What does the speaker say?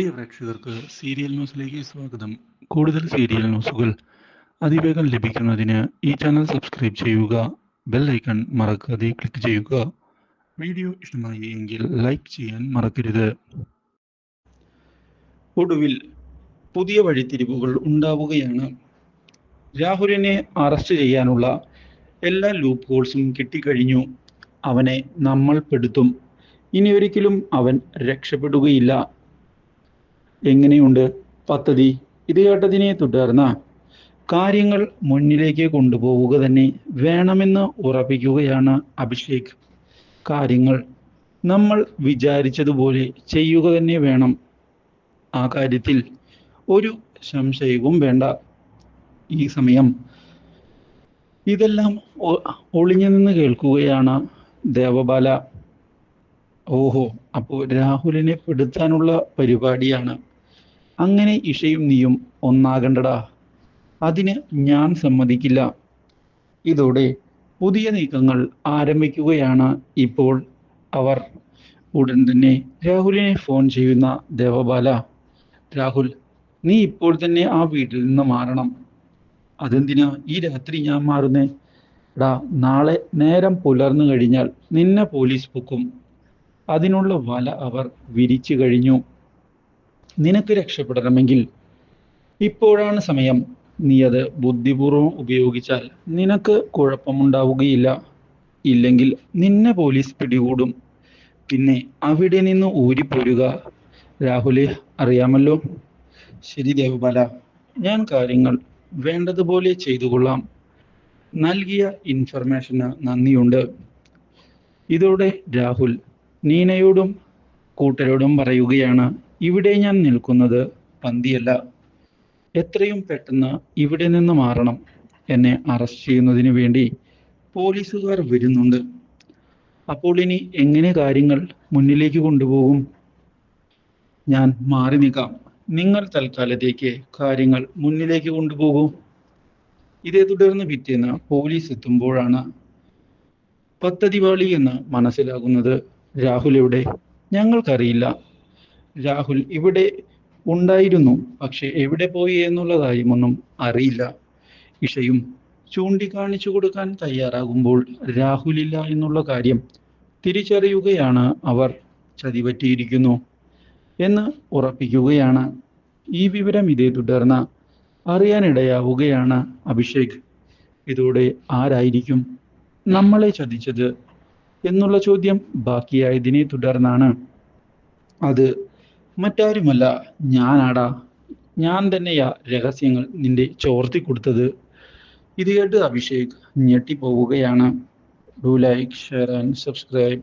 പ്രിയ പ്രേക്ഷകർക്ക് സീരിയൽ ന്യൂസിലേക്ക് സ്വാഗതം. കൂടുതൽ സീരിയൽ ന്യൂസുകൾ അതിവേഗം ലഭിക്കുന്നതിന് ഈ ചാനൽ സബ്സ്ക്രൈബ് ചെയ്യുക ബെൽ ഐക്കൺ മറക്കാതെ ക്ലിക്ക് ചെയ്യുക. വീഡിയോ ഇഷ്ടമായി എങ്കിൽ ലൈക്ക് ചെയ്യാൻ മറക്കരുത്. ഒടുവിൽ പുതിയ വഴിത്തിരിവുകൾ ഉണ്ടാവുകയാണ്. രാഹുലിനെ അറസ്റ്റ് ചെയ്യാനുള്ള എല്ലാ ലൂപ്പ് ഹോൾസും കിട്ടിക്കഴിഞ്ഞു. അവനെ നമ്മൾ പെടുത്തും. ഇനി ഒരിക്കലും അവൻ രക്ഷപ്പെടുകയില്ല. എങ്ങനെയുണ്ട് പദ്ധതി? ഇത് കേട്ടതിനെ തുടർന്ന് കാര്യങ്ങൾ മുന്നിലേക്ക് കൊണ്ടുപോവുക തന്നെ വേണമെന്ന് ഉറപ്പിക്കുകയാണ് അഭിഷേക്. കാര്യങ്ങൾ നമ്മൾ വിചാരിച്ചതുപോലെ ചെയ്യുക തന്നെ വേണം. ആ കാര്യത്തിൽ ഒരു സംശയവും വേണ്ട. ഈ സമയം ഇതെല്ലാം ഒളിഞ്ഞു നിന്ന് കേൾക്കുകയാണ് ദേവബാല. ഓഹോ അപ്പോൾ രാഹുലിനെ പെടുത്താനുള്ള പരിപാടിയാണ്. അങ്ങനെ ഇഷയും നീയും ഒന്നാകണ്ടടാ. അതിന് ഞാൻ സമ്മതിക്കില്ല. ഇതോടെ പുതിയ നീക്കങ്ങൾ ആരംഭിക്കുകയാണ് ഇപ്പോൾ അവർ. ഉടൻ തന്നെ രാഹുലിനെ ഫോൺ ചെയ്യുന്ന ദേവബാല രാഹുൽ നീ ഇപ്പോൾ തന്നെ ആ വീട്ടിൽ നിന്ന് മാറണം. അതെന്തിനാ ഈ രാത്രി ഞാൻ മാറുന്നേ? എടാ നാളെ നേരം പുലർന്നു കഴിഞ്ഞാൽ നിന്നെ പോലീസ് പൊക്കും. അതിനുള്ള വല അവർ വിരിച്ചു കഴിഞ്ഞു. നിനക്ക് രക്ഷപ്പെടണമെങ്കിൽ ഇപ്പോഴാണ് സമയം. നീ അത് ബുദ്ധിപൂർവം ഉപയോഗിച്ചാൽ നിനക്ക് കുഴപ്പമുണ്ടാവുകയില്ല. ഇല്ലെങ്കിൽ നിന്നെ പോലീസ് പിടികൂടും. പിന്നെ അവിടെ നിന്ന് ഊരിപ്പോരുക. രാഹുലെ അറിയാമല്ലോ? ശരി ദേവബാല ഞാൻ കാര്യങ്ങൾ വേണ്ടതുപോലെ ചെയ്തു കൊള്ളാം നൽകിയ ഇൻഫർമേഷന് നന്ദിയുണ്ട്. ഇതോടെ രാഹുൽ നീനയോടും കൂട്ടരോടും പറയുകയാണ്. ഇവിടെ ഞാൻ നിൽക്കുന്നത് പന്തിയല്ല. എത്രയും പെട്ടെന്ന് ഇവിടെ നിന്ന് മാറണം. എന്നെ അറസ്റ്റ് ചെയ്യുന്നതിന് വേണ്ടി പോലീസുകാർ വരുന്നുണ്ട്. അപ്പോൾ ഇനി എങ്ങനെ കാര്യങ്ങൾ മുന്നിലേക്ക് കൊണ്ടുപോകും? ഞാൻ മാറി നിൽക്കാം. നിങ്ങൾ തൽക്കാലത്തേക്ക് കാര്യങ്ങൾ മുന്നിലേക്ക് കൊണ്ടുപോകൂ. ഇതേ തുടർന്ന് പിറ്റേന്ന് പോലീസ് എത്തുമ്പോഴാണ് പദ്ധതിവാളി എന്ന് മനസ്സിലാകുന്നത്. രാഹുൽ എവിടെ? ഞങ്ങൾക്കറിയില്ല. രാഹുൽ ഇവിടെ ഉണ്ടായിരുന്നു. പക്ഷെ എവിടെ പോയി എന്നുള്ളതായും ഒന്നും അറിയില്ല. ഇഷയും ചൂണ്ടിക്കാണിച്ചു കൊടുക്കാൻ തയ്യാറാകുമ്പോൾ രാഹുലില്ല എന്നുള്ള കാര്യം തിരിച്ചറിയുകയാണ് അവർ. ചതിപറ്റിയിരിക്കുന്നു എന്ന് ഉറപ്പിക്കുകയാണ്. ഈ വിവരം ഇതേ തുടർന്ന് അറിയാനിടയാവുകയാണ് അഭിഷേക്. ഇതോടെ ആരായിരിക്കും നമ്മളെ ചതിച്ചത് എന്നുള്ള ചോദ്യം ബാക്കിയായതിനെ തുടർന്നാണ്. അത് മറ്റാരുമല്ല. ഞാനാടാ. ഞാൻ തന്നെയാ രഹസ്യങ്ങൾ നിന്റെ ചോർത്തി കൊടുത്തത്. ഇത് കേട്ട് Abhishek ഞെട്ടിപ്പോവുകയാണ് do like share and subscribe